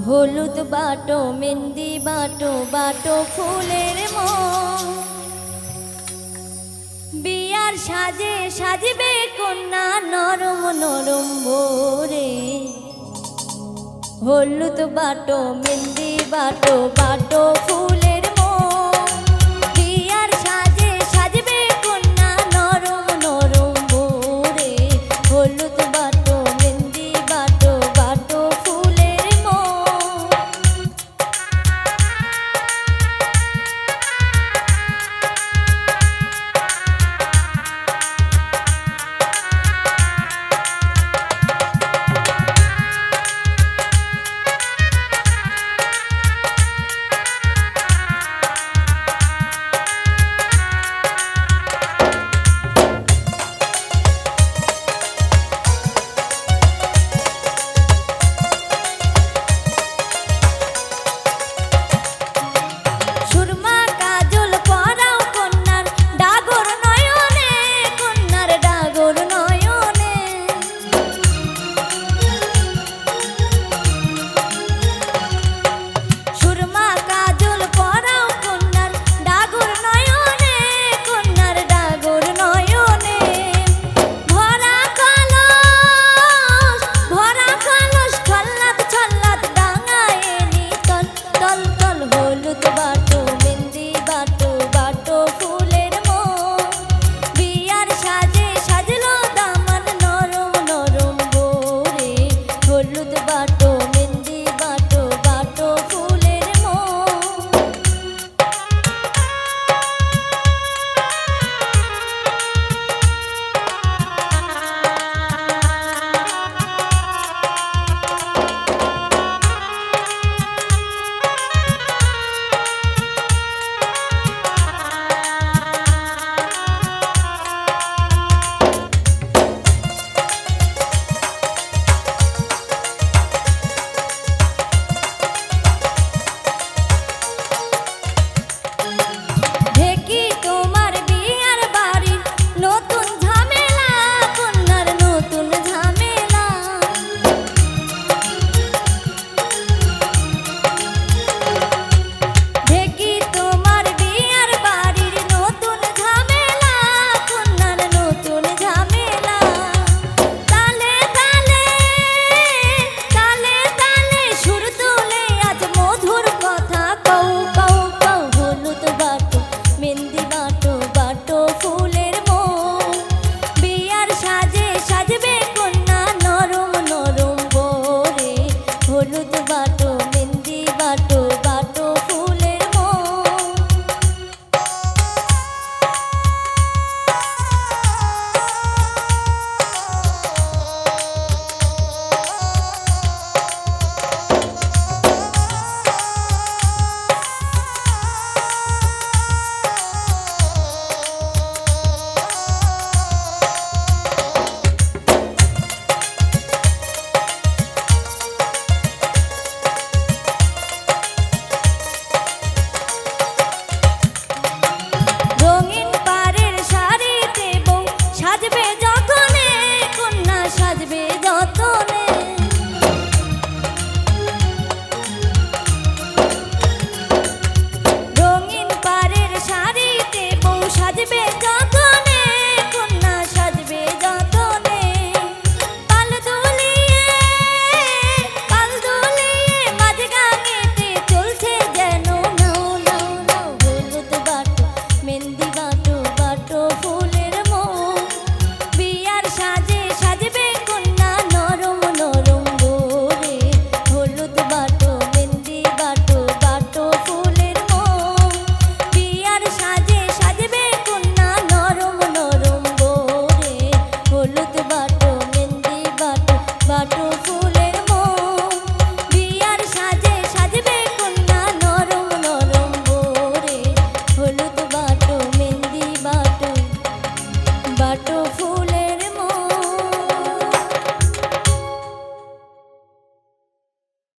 হলুদ বাটো মেন্দি বাটো বাটো ফুলের মো বিয়ার সাজে সাজবে কন্যা নরম নরম ভোরে। হলুদ বাটো মেন্দি বাটো বাটো ফুলের সাজে সাজবে কন্যা নরম নরম ভোরে। হলুদ